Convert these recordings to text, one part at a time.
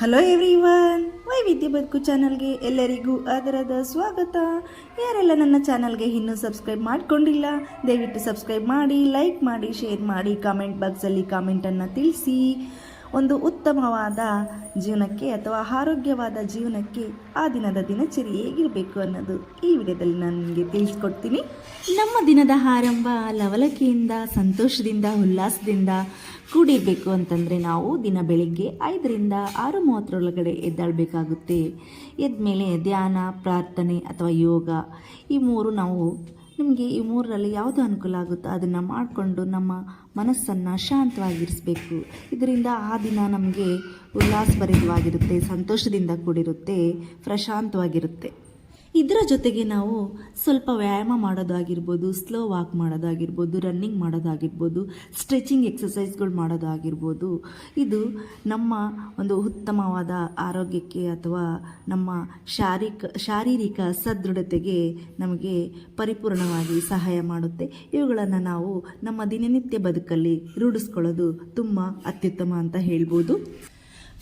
Hello everyone ವೈವಿಧ್ಯ ಬದುಕು ಚಾನಲ್ಗೆ ಎಲ್ಲರಿಗೂ ಆದರದ ಸ್ವಾಗತ. ಯಾರೆಲ್ಲ ನನ್ನ ಚಾನಲ್ಗೆ ಇನ್ನೂ ಸಬ್ಸ್ಕ್ರೈಬ್ ಮಾಡಿಕೊಂಡಿಲ್ಲ, ದಯವಿಟ್ಟು ಸಬ್ಸ್ಕ್ರೈಬ್ ಮಾಡಿ ಲೈಕ್ ಮಾಡಿ ಶೇರ್ ಮಾಡಿ ಕಾಮೆಂಟ್ ಬಾಕ್ಸಲ್ಲಿ ಕಾಮೆಂಟನ್ನು ತಿಳಿಸಿ. ಒಂದು ಉತ್ತಮವಾದ ಜೀವನಕ್ಕೆ ಅಥವಾ ಆರೋಗ್ಯವಾದ ಜೀವನಕ್ಕೆ ಆ ದಿನದ ದಿನಚರಿ ಹೇಗಿರಬೇಕು ಅನ್ನೋದು ಈ ವಿಡಿಯೋದಲ್ಲಿ ನಾನು ನಿಮಗೆ ತಿಳಿಸ್ಕೊಡ್ತೀನಿ. ನಮ್ಮ ದಿನದ ಆರಂಭ ಲವಲಕಿಯಿಂದ ಸಂತೋಷದಿಂದ, ಉಲ್ಲಾಸದಿಂದ ಕೂಡಿರಬೇಕು ಅಂತಂದರೆ ನಾವು ದಿನ ಬೆಳಿಗ್ಗೆ ಐದರಿಂದ ಆರು ಮೂವತ್ತರೊಳಗಡೆ ಎದ್ದಾಳಬೇಕಾಗುತ್ತೆ. ಎದ್ಮೇಲೆ ಧ್ಯಾನ, ಪ್ರಾರ್ಥನೆ ಅಥವಾ ಯೋಗ ಈ ಮೂರು ನಾವು ನಿಮಗೆ ಈ ಮೂರರಲ್ಲಿ ಯಾವುದು ಅನುಕೂಲ ಆಗುತ್ತೋ ಅದನ್ನು ಮಾಡಿಕೊಂಡು ನಮ್ಮ ಮನಸ್ಸನ್ನು ಶಾಂತವಾಗಿರಿಸಬೇಕು. ಇದರಿಂದ ಆ ದಿನ ನಮಗೆ ಉಲ್ಲಾಸಭರಿತವಾಗಿರುತ್ತೆ, ಸಂತೋಷದಿಂದ ಕೂಡಿರುತ್ತೆ, ಪ್ರಶಾಂತವಾಗಿರುತ್ತೆ. ಇದರ ಜೊತೆಗೆ ನಾವು ಸ್ವಲ್ಪ ವ್ಯಾಯಾಮ ಮಾಡೋದಾಗಿರ್ಬೋದು ಸ್ಲೋ ವಾಕ್ ಮಾಡೋದಾಗಿರ್ಬೋದು ರನ್ನಿಂಗ್ ಮಾಡೋದಾಗಿರ್ಬೋದು ಸ್ಟ್ರೆಚಿಂಗ್ ಎಕ್ಸಸೈಸ್ಗಳು ಮಾಡೋದಾಗಿರ್ಬೋದು, ಇದು ನಮ್ಮ ಒಂದು ಉತ್ತಮವಾದ ಆರೋಗ್ಯಕ್ಕೆ ಅಥವಾ ನಮ್ಮ ಶಾರೀರಿಕ ಶಾರೀರಿಕ ಸದೃಢತೆಗೆ ನಮಗೆ ಪರಿಪೂರ್ಣವಾಗಿ ಸಹಾಯ ಮಾಡುತ್ತೆ. ಇವುಗಳನ್ನು ನಾವು ನಮ್ಮ ದಿನನಿತ್ಯ ಬದುಕಲ್ಲಿ ರೂಢಿಸ್ಕೊಳ್ಳೋದು ತುಂಬ ಅತ್ಯುತ್ತಮ ಅಂತ ಹೇಳ್ಬೋದು.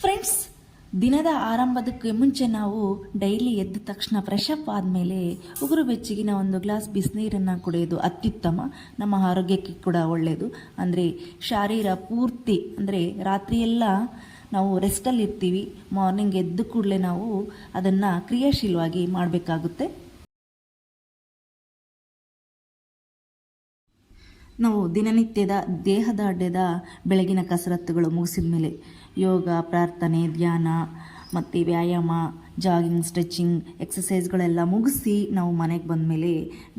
ಫ್ರೆಂಡ್ಸ್ ದಿನದ ಆರಂಭದಕ್ಕೆ ಮುಂಚೆ ನಾವು ಡೈಲಿ ಎದ್ದ ತಕ್ಷಣ ಫ್ರೆಶ್ ಅಪ್ ಆದಮೇಲೆ ಉಗುರು ಬೆಚ್ಚಗಿನ ಒಂದು ಗ್ಲಾಸ್ ಬಿಸಿನೀರನ್ನು ಕುಡಿಯೋದು ಅತ್ಯುತ್ತಮ. ನಮ್ಮ ಆರೋಗ್ಯಕ್ಕೆ ಕೂಡ ಒಳ್ಳೆಯದು ಅಂದರೆ ಶಾರೀರ ಪೂರ್ತಿ, ಅಂದರೆ ರಾತ್ರಿಯೆಲ್ಲ ನಾವು ರೆಸ್ಟಲ್ಲಿ ಇರ್ತೀವಿ. ಮಾರ್ನಿಂಗ್ ಎದ್ದು ಕೂಡಲೇ ನಾವು ಅದನ್ನು ಕ್ರಿಯಾಶೀಲವಾಗಿ ಮಾಡಬೇಕಾಗುತ್ತೆ. ನಾವು ದಿನನಿತ್ಯದ ದೇಹದಾಡ್ಯದ ಬೆಳಗಿನ ಕಸರತ್ತುಗಳು ಮುಗಿಸಿದ ಮೇಲೆ ಯೋಗ ಪ್ರಾರ್ಥನೆ ಧ್ಯಾನ ಮತ್ತು ವ್ಯಾಯಾಮ ಜಾಗಿಂಗ್, ಸ್ಟ್ರೆಚಿಂಗ್ ಎಕ್ಸಸೈಸ್ಗಳೆಲ್ಲ ಮುಗಿಸಿ ನಾವು ಮನೆಗೆ ಬಂದ ಮೇಲೆ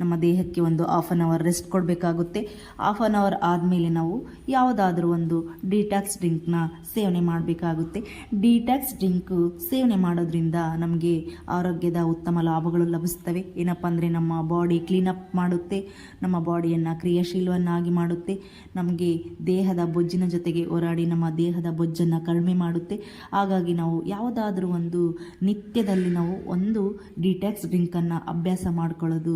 ನಮ್ಮ ದೇಹಕ್ಕೆ ಒಂದು ಹಾಫ್ ಆನ್ ಅವರ್ ರೆಸ್ಟ್ ಕೊಡಬೇಕಾಗುತ್ತೆ. ಹಾಫ್ ಆನ್ ಅವರ್ ಆದಮೇಲೆ ನಾವು ಯಾವುದಾದ್ರೂ ಒಂದು ಡಿಟ್ಯಾಕ್ಸ್ ಡ್ರಿಂಕ್ನ ಸೇವನೆ ಮಾಡಬೇಕಾಗುತ್ತೆ. ಡಿಟ್ಯಾಕ್ಸ್ ಡ್ರಿಂಕು ಸೇವನೆ ಮಾಡೋದ್ರಿಂದ ನಮಗೆ ಆರೋಗ್ಯದ ಉತ್ತಮ ಲಾಭಗಳು ಲಭಿಸ್ತವೆ. ಏನಪ್ಪ ಅಂದರೆ ನಮ್ಮ ಬಾಡಿ ಕ್ಲೀನಪ್ ಮಾಡುತ್ತೆ, ನಮ್ಮ ಬಾಡಿಯನ್ನು ಕ್ರಿಯಾಶೀಲವನ್ನಾಗಿ ಮಾಡುತ್ತೆ, ನಮಗೆ ದೇಹದ ಬೊಜ್ಜಿನ ಜೊತೆಗೆ ಹೋರಾಡಿ ನಮ್ಮ ದೇಹದ ಬೊಜ್ಜನ್ನು ಕಡಿಮೆ ಮಾಡುತ್ತೆ. ಹಾಗಾಗಿ ನಾವು ಯಾವುದಾದ್ರೂ ಒಂದು ನಿತ್ಯದಲ್ಲಿ ನಾವು ಒಂದು ಡಿಟ್ಯಾಕ್ಸ್ ಡ್ರಿಂಕನ್ನು ಅಭ್ಯಾಸ ಮಾಡ್ಕೊಳ್ಳೋದು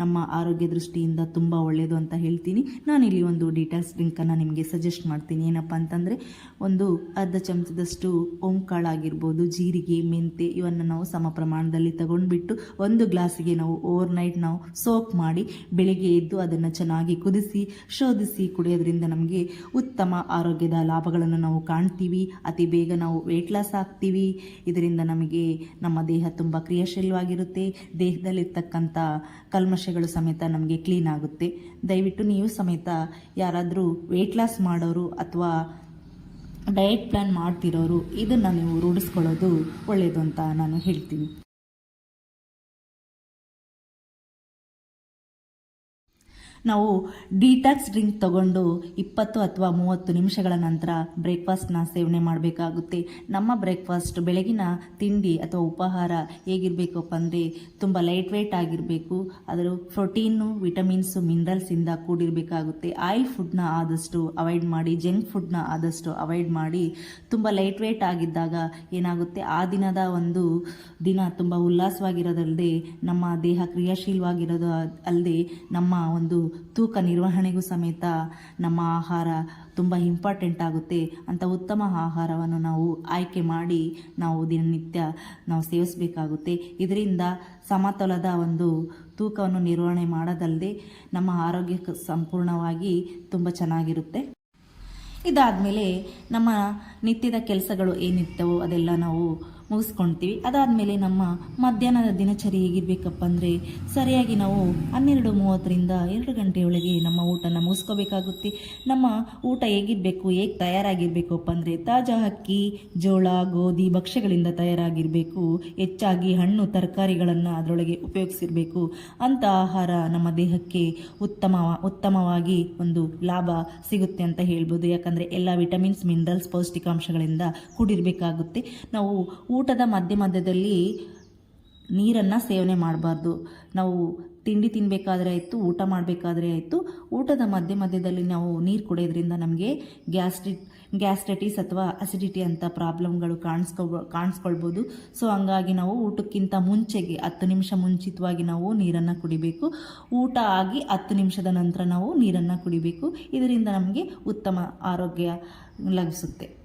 ನಮ್ಮ ಆರೋಗ್ಯ ದೃಷ್ಟಿಯಿಂದ ತುಂಬ ಒಳ್ಳೆಯದು ಅಂತ ಹೇಳ್ತೀನಿ. ನಾನಿಲ್ಲಿ ಒಂದು ಡಿಟ್ಯಾಕ್ಸ್ ಡ್ರಿಂಕನ್ನು ನಿಮಗೆ ಸಜೆಸ್ಟ್ ಮಾಡ್ತೀನಿ. ಏನಪ್ಪ ಅಂತಂದರೆ ಒಂದು ಅರ್ಧ ಚಮಚದಷ್ಟು ಓಂಕಾಳಾಗಿರ್ಬೋದು ಜೀರಿಗೆ ಮೆಂತೆ ಇವನ್ನು ನಾವು ಸಮ ಪ್ರಮಾಣದಲ್ಲಿ ತಗೊಂಡ್ಬಿಟ್ಟು ಒಂದು ಗ್ಲಾಸಿಗೆ ನಾವು ಓವರ್ ನೈಟ್ ನಾವು ಸೋಪ್ ಮಾಡಿ ಬೆಳಿಗ್ಗೆ ಎದ್ದು ಅದನ್ನು ಚೆನ್ನಾಗಿ ಕುದಿಸಿ, ಶೋಧಿಸಿ ಕುಡಿಯೋದ್ರಿಂದ ನಮಗೆ ಉತ್ತಮ ಆರೋಗ್ಯದ ಲಾಭಗಳನ್ನು ನಾವು ಕಾಣ್ತೀವಿ. ಅತಿ ಬೇಗ ನಾವು ವೆಯ್ಟ್ ಲಾಸ್ ಆಗ್ತೀವಿ. ಇದರಿಂದ ನಮಗೆ ನಮ್ಮ ದೇಹ ತುಂಬ ಕ್ರಿಯಾಶೀಲವಾಗಿರುತ್ತೆ. ದೇಹದಲ್ಲಿರ್ತಕ್ಕಂಥ ಕಲ್ಮಶಗಳು ಸಮೇತ ನಮಗೆ ಕ್ಲೀನ್ ಆಗುತ್ತೆ. ದಯವಿಟ್ಟು ನೀವು ಸಮೇತ ಯಾರಾದರೂ ವೆಯ್ಟ್ ಲಾಸ್ ಮಾಡೋರು ಅಥವಾ ಡಯಟ್ ಪ್ಲ್ಯಾನ್ ಮಾಡ್ತಿರೋರು, ಇದನ್ನು ನೀವು ರೂಢಿಸ್ಕೊಳ್ಳೋದು ಒಳ್ಳೆಯದು ಅಂತ ನಾನು ಹೇಳ್ತೀನಿ. ನಾವು ಡಿಟಾಕ್ಸ್ ಡ್ರಿಂಕ್ ತಗೊಂಡು ಇಪ್ಪತ್ತು ಅಥವಾ ಮೂವತ್ತು ನಿಮಿಷಗಳ ನಂತರ ಬ್ರೇಕ್ಫಾಸ್ಟ್ನ ಸೇವನೆ ಮಾಡಬೇಕಾಗುತ್ತೆ. ನಮ್ಮ ಬ್ರೇಕ್ಫಾಸ್ಟ್ ಬೆಳಗಿನ ತಿಂಡಿ ಅಥವಾ ಉಪಹಾರ ಹೇಗಿರಬೇಕಪ್ಪ ಅಂದರೆ ತುಂಬ ಲೈಟ್ ವೆಯ್ಟ್ ಆಗಿರಬೇಕು. ಅದರ ಪ್ರೋಟೀನು ವಿಟಮಿನ್ಸು ಮಿನರಲ್ಸಿಂದ ಕೂಡಿರಬೇಕಾಗುತ್ತೆ. ಆಯಿಲ್ ಫುಡ್ನ ಆದಷ್ಟು ಅವಾಯ್ಡ್ ಮಾಡಿ ಜಂಕ್ ಫುಡ್ನ ಆದಷ್ಟು ಅವಾಯ್ಡ್ ಮಾಡಿ ತುಂಬ ಲೈಟ್ ವೆಯ್ಟ್ ಆಗಿದ್ದಾಗ ಏನಾಗುತ್ತೆ? ಆ ದಿನದ ಒಂದು ದಿನ ತುಂಬ ಉಲ್ಲಾಸವಾಗಿರೋದಲ್ಲದೆ ನಮ್ಮ ದೇಹ ಕ್ರಿಯಾಶೀಲವಾಗಿರೋದು ಅಲ್ಲದೆ ನಮ್ಮ ಒಂದು ತೂಕ ನಿರ್ವಹಣೆಗೂ ಸಮೇತ ನಮ್ಮ ಆಹಾರ ತುಂಬ ಇಂಪಾರ್ಟೆಂಟ್ ಆಗುತ್ತೆ. ಅಂತ ಉತ್ತಮ ಆಹಾರವನ್ನು ನಾವು ಆಯ್ಕೆ ಮಾಡಿ ನಾವು ದಿನನಿತ್ಯ ನಾವು ಸೇವಿಸಬೇಕಾಗುತ್ತೆ. ಇದರಿಂದ ಸಮತೋಲದ ಒಂದು ತೂಕವನ್ನು ನಿರ್ವಹಣೆ ಮಾಡೋದಲ್ಲದೆ ನಮ್ಮ ಆರೋಗ್ಯ ಸಂಪೂರ್ಣವಾಗಿ ತುಂಬ ಚೆನ್ನಾಗಿರುತ್ತೆ. ಇದಾದಮೇಲೆ ನಮ್ಮ ನಿತ್ಯದ ಕೆಲಸಗಳು ಏನಿರ್ತವೋ ಅದೆಲ್ಲ ನಾವು ಮುಗಿಸ್ಕೊಳ್ತೀವಿ ಅದಾದಮೇಲೆ ನಮ್ಮ ಮಧ್ಯಾಹ್ನದ ದಿನಚರಿ ಹೇಗಿರಬೇಕಪ್ಪ ಅಂದರೆ, ಸರಿಯಾಗಿ ನಾವು ಹನ್ನೆರಡು ಮೂವತ್ತರಿಂದ ಎರಡು ಗಂಟೆಯೊಳಗೆ ನಮ್ಮ ಊಟನ ಮುಗಿಸ್ಕೋಬೇಕಾಗುತ್ತೆ. ನಮ್ಮ ಊಟ ಹೇಗಿರಬೇಕು, ಹೇಗೆ ತಯಾರಾಗಿರಬೇಕಪ್ಪ ಅಂದರೆ, ತಾಜಾ ಅಕ್ಕಿ, ಜೋಳ, ಗೋಧಿ, ಭಕ್ಷ್ಯಗಳಿಂದ ತಯಾರಾಗಿರಬೇಕು. ಹೆಚ್ಚಾಗಿ ಹಣ್ಣು, ತರಕಾರಿಗಳನ್ನು ಅದರೊಳಗೆ ಉಪಯೋಗಿಸಿರಬೇಕು. ಅಂಥ ಆಹಾರ ನಮ್ಮ ದೇಹಕ್ಕೆ ಉತ್ತಮ, ಉತ್ತಮವಾಗಿ ಒಂದು ಲಾಭ ಸಿಗುತ್ತೆ ಅಂತ ಹೇಳ್ಬೋದು. ಯಾಕಂದರೆ ಎಲ್ಲ ವಿಟಮಿನ್ಸ್, ಮಿನರಲ್ಸ್, ಪೌಷ್ಟಿಕಾಂಶಗಳಿಂದ ಕೂಡಿರಬೇಕಾಗುತ್ತೆ. ನಾವು ಊಟದ ಮಧ್ಯ ಮಧ್ಯದಲ್ಲಿ ನೀರನ್ನು ಸೇವನೆ ಮಾಡಬಾರ್ದು. ನಾವು ತಿಂಡಿ ತಿನ್ನಬೇಕಾದ್ರೆ ಆಯಿತು, ಊಟ ಮಾಡಬೇಕಾದ್ರೆ ಆಯಿತು, ಊಟದ ಮಧ್ಯ ಮಧ್ಯದಲ್ಲಿ ನಾವು ನೀರು ಕುಡಿಯೋದ್ರಿಂದ ನಮಗೆ ಗ್ಯಾಸ್ಟ್ರಿಕ್ ಗ್ಯಾಸ್ಟ್ರೈಟಿಸ್ ಅಥವಾ ಅಸಿಡಿಟಿ ಅಂತ ಪ್ರಾಬ್ಲಮ್ಗಳು ಕಾಣಿಸ್ಕೊ, ಕಾಣಿಸ್ಕೊಳ್ಬೋದು. ಸೊ, ಹಂಗಾಗಿ ನಾವು ಊಟಕ್ಕಿಂತ ಮುಂಚೆಗೆ ಹತ್ತು ನಿಮಿಷ ಮುಂಚಿತವಾಗಿ ನಾವು ನೀರನ್ನು ಕುಡಿಬೇಕು. ಊಟ ಆಗಿ ಹತ್ತು ನಿಮಿಷದ ನಂತರ ನಾವು ನೀರನ್ನು ಕುಡಿಬೇಕು. ಇದರಿಂದ ನಮಗೆ ಉತ್ತಮ ಆರೋಗ್ಯ ಲಭಿಸುತ್ತೆ.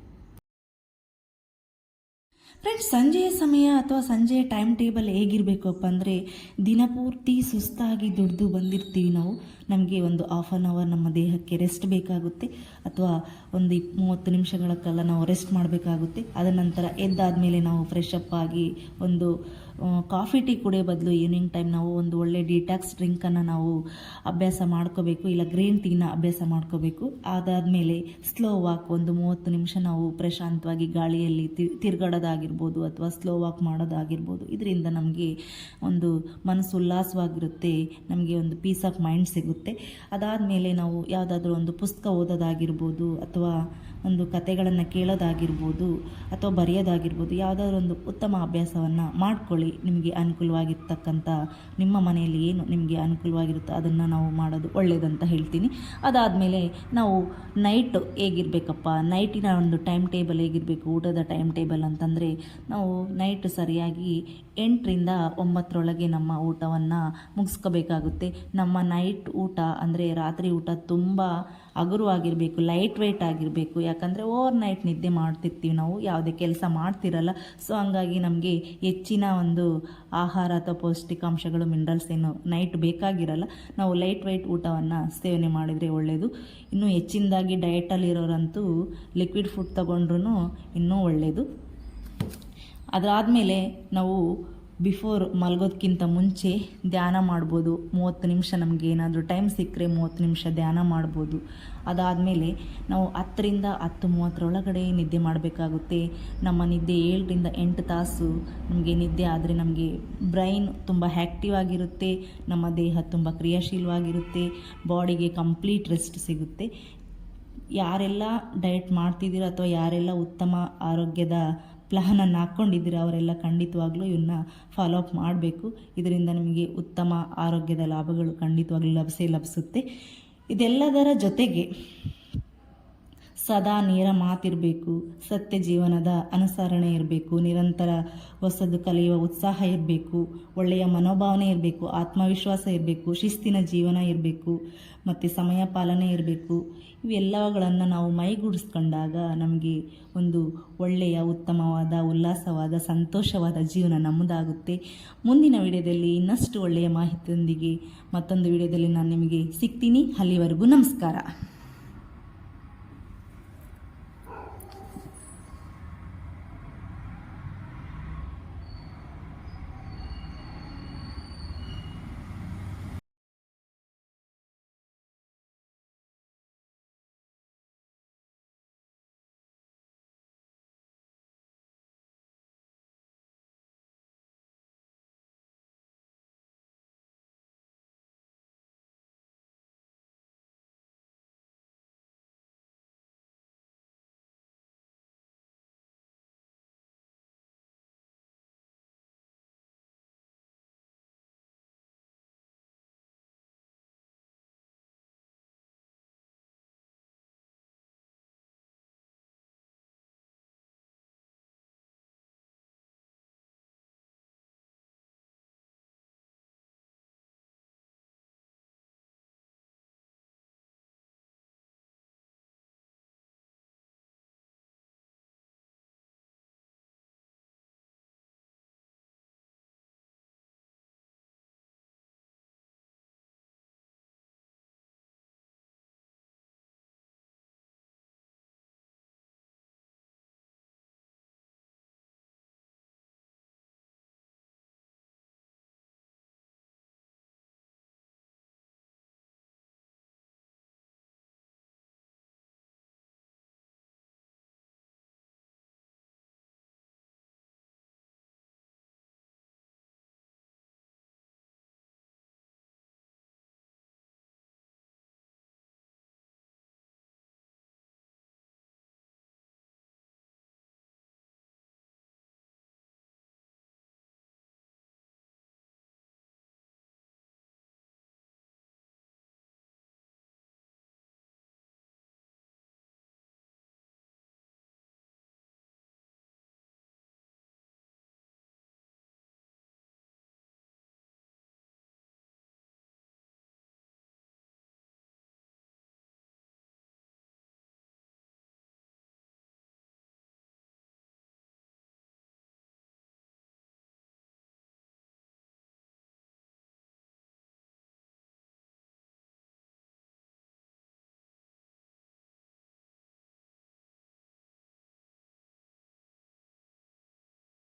ಫ್ರೆಂಡ್ಸ್ ಸಂಜೆಯ ಸಮಯ ಅಥವಾ ಸಂಜೆಯ ಟೈಮ್ ಟೇಬಲ್ ಹೇಗಿರಬೇಕಪ್ಪ ಅಂದರೆ ದಿನಪೂರ್ತಿ ಸುಸ್ತಾಗಿ ದುಡಿದು ಬಂದಿರ್ತೀವಿ ನಾವು. ನಮಗೆ ಒಂದು ಹಾಫ್ ಆನ್ ಅವರ್ ನಮ್ಮ ದೇಹಕ್ಕೆ ರೆಸ್ಟ್ ಬೇಕಾಗುತ್ತೆ ಅಥವಾ ಒಂದು ಇಪ್, ಮೂವತ್ತು ನಿಮಿಷಗಳ ಕಾಲ ನಾವು ರೆಸ್ಟ್ ಮಾಡಬೇಕಾಗುತ್ತೆ. ಅದರ ನಂತರ ಎದ್ದಾದಮೇಲೆ ನಾವು ಫ್ರೆಶ್ ಅಪ್ ಆಗಿ ಒಂದು ಕಾಫಿ ಟೀ ಕುಡಿಯೋ ಬದಲು ಈವ್ನಿಂಗ್ ಟೈಮ್ ನಾವು ಒಂದು ಒಳ್ಳೆ ಡಿಟಾಕ್ಸ್ ಡ್ರಿಂಕನ್ನು ನಾವು ಅಭ್ಯಾಸ ಮಾಡ್ಕೋಬೇಕು, ಇಲ್ಲ ಗ್ರೀನ್ ಟೀನ ಅಭ್ಯಾಸ ಮಾಡ್ಕೋಬೇಕು. ಅದಾದಮೇಲೆ ಸ್ಲೋ ವಾಕ್ ಒಂದು ಮೂವತ್ತು ನಿಮಿಷ ನಾವು ಪ್ರಶಾಂತವಾಗಿ ಗಾಳಿಯಲ್ಲಿ ತಿರ್ಗಾಡೋದಾಗಿರ್ಬೋದು ಅಥವಾ ಸ್ಲೋ ವಾಕ್ ಮಾಡೋದಾಗಿರ್ಬೋದು. ಇದರಿಂದ ನಮಗೆ ಒಂದು ಮನಸ್ಸು ಉಲ್ಲಾಸವಾಗಿರುತ್ತೆ, ನಮಗೆ ಒಂದು ಪೀಸ್ ಆಫ್ ಮೈಂಡ್ ಸಿಗುತ್ತೆ. ಅದಾದಮೇಲೆ ನಾವು ಯಾವುದಾದ್ರೂ ಒಂದು ಪುಸ್ತಕ ಓದೋದಾಗಿರ್ಬೋದು ಅಥವಾ ಒಂದು ಕತೆಗಳನ್ನು ಕೇಳೋದಾಗಿರ್ಬೋದು ಅಥವಾ ಬರೆಯೋದಾಗಿರ್ಬೋದು, ಯಾವುದಾದ್ರೂ ಒಂದು ಉತ್ತಮ ಅಭ್ಯಾಸವನ್ನು ಮಾಡ್ಕೊಳ್ಳಿ. ನಿಮಗೆ ಅನುಕೂಲವಾಗಿರ್ತಕ್ಕಂಥ ನಿಮ್ಮ ಮನೆಯಲ್ಲಿ ಏನು ನಿಮಗೆ ಅನುಕೂಲವಾಗಿರುತ್ತೋ ಅದನ್ನು ನಾವು ಮಾಡೋದು ಒಳ್ಳೆಯದಂತ ಹೇಳ್ತೀನಿ. ಅದಾದಮೇಲೆ ನಾವು ನೈಟ್ ಹೇಗಿರಬೇಕಪ್ಪ? ನೈಟಿನ ಒಂದು ಟೈಮ್ ಟೇಬಲ್ ಹೇಗಿರಬೇಕು? ಊಟದ ಟೈಮ್ ಟೇಬಲ್ ಅಂತಂದರೆ ನಾವು ನೈಟ್ ಸರಿಯಾಗಿ ಎಂಟರಿಂದ ಒಂಬತ್ತರೊಳಗೆ ನಮ್ಮ ಊಟವನ್ನು ಮುಗಿಸ್ಕೋಬೇಕಾಗುತ್ತೆ. ನಮ್ಮ ನೈಟ್ ಊಟ ಅಂದರೆ ರಾತ್ರಿ ಊಟ ತುಂಬ ಹಗುರವಾಗಿರಬೇಕು ಲೈಟ್ ವೆಯ್ಟ್ ಆಗಿರಬೇಕು. ಯಾಕಂದರೆ ಓವರ್ ನೈಟ್ ನಿದ್ದೆ ಮಾಡ್ತಿರ್ತೀವಿ ನಾವು, ಯಾವುದೇ ಕೆಲಸ ಮಾಡ್ತಿರಲ್ಲ. ಸೊ ಹಂಗಾಗಿ ನಮಗೆ ಹೆಚ್ಚಿನ ಒಂದು ಆಹಾರ ಅಥವಾ ಪೌಷ್ಟಿಕಾಂಶಗಳು ಮಿನರಲ್ಸ್ ಏನು ನೈಟ್ ಬೇಕಾಗಿರಲ್ಲ. ನಾವು ಲೈಟ್ ವೆಯ್ಟ್ ಊಟವನ್ನು ಸೇವನೆ ಮಾಡಿದರೆ ಒಳ್ಳೆಯದು ಇನ್ನೂ ಹೆಚ್ಚಿನದಾಗಿ ಡಯಟಲ್ಲಿರೋರಂತೂ ಲಿಕ್ವಿಡ್ ಫುಡ್ ತಗೊಂಡ್ರೂ ಇನ್ನೂ ಒಳ್ಳೆಯದು ಅದಾದಮೇಲೆ ನಾವು ಬಿಫೋರ್ ಮಲಗೋದಕ್ಕಿಂತ ಮುಂಚೆ ಧ್ಯಾನ ಮಾಡ್ಬೋದು. ಮೂವತ್ತು ನಿಮಿಷ ನಮಗೆ ಏನಾದರೂ ಟೈಮ್ ಸಿಕ್ಕರೆ ಮೂವತ್ತು ನಿಮಿಷ ಧ್ಯಾನ ಮಾಡ್ಬೋದು. ಅದಾದಮೇಲೆ ನಾವು ಹತ್ತರಿಂದ ಹತ್ತು ಮೂವತ್ತರೊಳಗಡೆ ನಿದ್ದೆ ಮಾಡಬೇಕಾಗುತ್ತೆ. ನಮ್ಮ ನಿದ್ದೆ ಏಳರಿಂದ ಎಂಟು ತಾಸು ನಮಗೆ ನಿದ್ದೆ ಆದರೆ ನಮಗೆ ಬ್ರೈನ್ ತುಂಬ ಆ್ಯಕ್ಟಿವ್ ಆಗಿರುತ್ತೆ. ನಮ್ಮ ದೇಹ ತುಂಬ ಕ್ರಿಯಾಶೀಲವಾಗಿರುತ್ತೆ. ಬಾಡಿಗೆ ಕಂಪ್ಲೀಟ್ ರೆಸ್ಟ್ ಸಿಗುತ್ತೆ. ಯಾರೆಲ್ಲ ಡಯಟ್ ಮಾಡ್ತಿದ್ದೀರೋ ಅಥವಾ ಯಾರೆಲ್ಲ ಉತ್ತಮ ಆರೋಗ್ಯದ ಪ್ಲಾನನ್ನು ಹಾಕ್ಕೊಂಡಿದ್ದೀರಾ ಅವರೆಲ್ಲ ಖಂಡಿತವಾಗ್ಲೂ ಇವನ್ನ ಫಾಲೋ ಅಪ್ ಮಾಡಬೇಕು. ಇದರಿಂದ ನಿಮಗೆ ಉತ್ತಮ ಆರೋಗ್ಯದ ಲಾಭಗಳು ಖಂಡಿತವಾಗ್ಲೂ ಲಭಿಸೇ ಲಭಿಸುತ್ತೆ. ಇದೆಲ್ಲದರ ಜೊತೆಗೆ ಸದಾ ನೇರ ಮಾತಿರಬೇಕು, ಸತ್ಯ ಜೀವನದ ಅನುಸರಣೆ ಇರಬೇಕು, ನಿರಂತರ ಹೊಸದು ಕಲಿಯುವ ಉತ್ಸಾಹ ಇರಬೇಕು, ಒಳ್ಳೆಯ ಮನೋಭಾವನೆ ಇರಬೇಕು, ಆತ್ಮವಿಶ್ವಾಸ ಇರಬೇಕು, ಶಿಸ್ತಿನ ಜೀವನ ಇರಬೇಕು, ಮತ್ತು ಸಮಯ ಪಾಲನೆ ಇರಬೇಕು. ಇವೆಲ್ಲಗಳನ್ನು ನಾವು ಮೈಗೂಡಿಸ್ಕೊಂಡಾಗ ನಮಗೆ ಒಂದು ಒಳ್ಳೆಯ, ಉತ್ತಮವಾದ, ಉಲ್ಲಾಸವಾದ, ಸಂತೋಷವಾದ ಜೀವನ ನಮ್ಮದಾಗುತ್ತೆ. ಮುಂದಿನ ವಿಡಿಯೋದಲ್ಲಿ ಇನ್ನಷ್ಟು ಒಳ್ಳೆಯ ಮಾಹಿತಿಯೊಂದಿಗೆ ಮತ್ತೊಂದು ವಿಡಿಯೋದಲ್ಲಿ ನಾನು ನಿಮಗೆ ಸಿಗ್ತೀನಿ. ಅಲ್ಲಿವರೆಗೂ ನಮಸ್ಕಾರ.